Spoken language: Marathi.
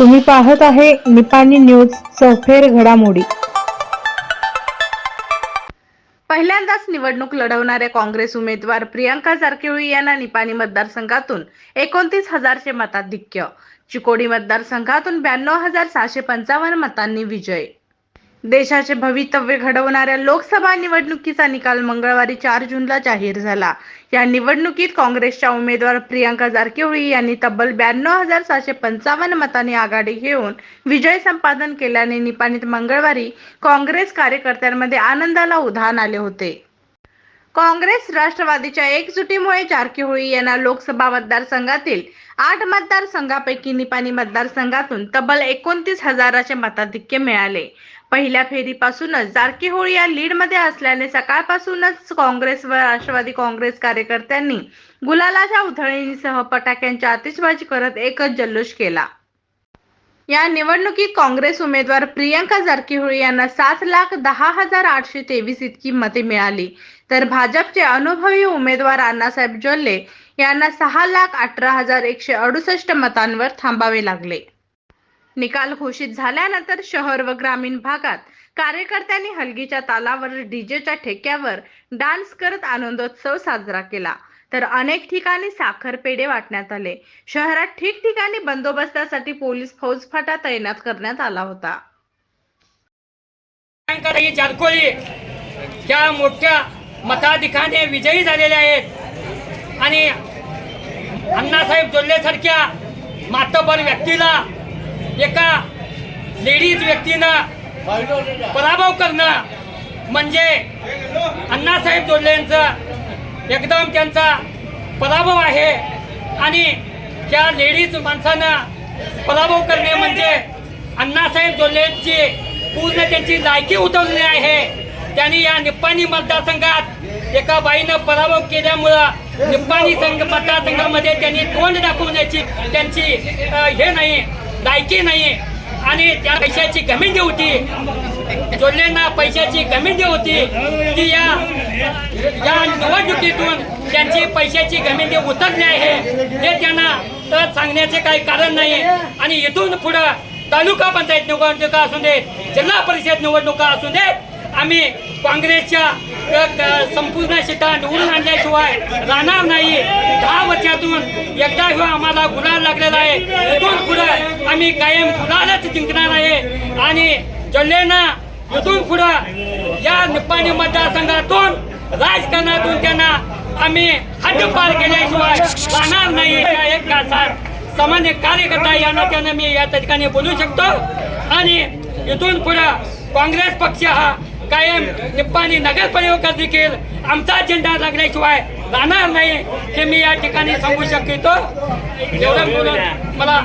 तुम्ही पाहत आहे निपाणी न्यूज चौफेर घडामोडी. पहिल्यांदाच निवडणूक लढवणाऱ्या काँग्रेस उमेदवार प्रियांका जारकिहोळी यांना निपाणी मतदारसंघातून एकोणतीस हजारचे मताधिक्य. चिकोडी मतदारसंघातून ब्याण्णव हजार सहाशे पंचावन्न मतांनी विजय. देशाचे भवितव्य घडवणाऱ्या लोकसभा निवडणुकीचा निकाल मंगळवारी चार जूनला जाहीर झाला. या निवडणुकीत काँग्रेसच्या उमेदवार प्रियांका जारकिहोळी यांनी तब्बल ब्याण्णव हजार सहाशे पंचावन्न मतांनी आघाडी घेऊन विजय संपादन केल्याने निपाणीत मंगळवारी काँग्रेस कार्यकर्त्यांमध्ये आनंदाला उधाण आले होते. काँग्रेस राष्ट्रवादीच्या एकजुटीमुळे जारकीहोळी यांना लोकसभा मतदारसंघातील आठ मतदारसंघापैकी निपाणी मतदारसंघातून तब्बल एकोणतीस हजाराचे मताधिक्य मिळाले. पहिल्या फेरीपासूनच जारकीहोळी या लीडमध्ये असल्याने सकाळपासूनच काँग्रेस व राष्ट्रवादी काँग्रेस कार्यकर्त्यांनी गुलालाच्या उधळणीसह फटाक्यांची आतिषबाजी करत एकच जल्लोष केला. या निवडणुकीत काँग्रेस उमेदवार प्रियंका जारकीहोळी यांना सात लाख दहा हजार आठशे तेवीस इतकी मते मिळाली. तर भाजपचे अनुभवी उमेदवार अण्णासाहेब जोल्ले यांना सहा लाख अठरा हजार एकशे अडुसष्ट मतांवर थांबावे लागले. निकाल घोषित झाल्यानंतर शहर व ग्रामीण भागात कार्यकर्त्यांनी हलगीच्या तालावर डीजेच्या ठेक्यावर डान्स करत आनंदोत्सव साजरा केला. तर अनेक ठिकाणी साखर पेढे वाटण्यात आले. शहरात ठिकठिकाणी बंदोबस्तासाठी पोलीस फौजफाटा तैनात करण्यात आला होता. प्रियंकाताई त्या मोठ्या मताधिकाने विजयी झालेल्या आहेत. आणि अण्णासाहेब जोल्लेसारख्या मातबर व्यक्तीला एका लेडीज व्यक्तीनं पराभव करणं म्हणजे अण्णासाहेब जोल्ले यांचं एकदम त्यांचा पराभव आहे. आणि त्या लेडीज माणसानं पराभव करणे म्हणजे अण्णासाहेब जोल्लेची पूर्ण त्यांची लायकी उतरली आहे. त्यांनी या निप्पाणी मतदारसंघात एका बाईनं पराभव केल्यामुळं निप्पाणी संघ मतदारसंघामध्ये त्यांनी तोंड दाखवण्याची त्यांची हे नाही लायकी नाही. आणि त्या पैशाची गमिंडी होती. जोल्लेंना पैशाची गमिंडी होती. ती या या निवडणुकीतून त्यांची पैशाची गमिंडी उतरली आहे हे त्यांना तर सांगण्याचे काही कारण नाही. आणि इथून पुढं तालुका पंचायत निवडणुका असू देत जिल्हा परिषद निवडणुका असू देत आम्ही काँग्रेसच्या क- संपूर्ण सीटा निवडून आणल्याशिवाय राहणार नाही. दहा वर्षातून एकदा ह्यो आम्हाला गुलाल लागलेला आहे. इथून पुढं आम्ही कायम गुलालच जिंकणार आहे. आणि जल्लेना इथून पुढं या निपाणी मतदारसंघातून राजकारणातून त्यांना आम्ही हद्दपार केल्याशिवाय राहणार नाही. एक खासदार सामान्य कार्यकर्ता या त्यांना मी या ठिकाणी बोलू शकतो. आणि इथून पुढं काँग्रेस पक्ष हा कायम निप्पाणी नगरपालिका देखील आमचा झेंडा लागल्याशिवाय राहणार नाही हे मी या ठिकाणी सांगू शकतो. एवढं बोलून मला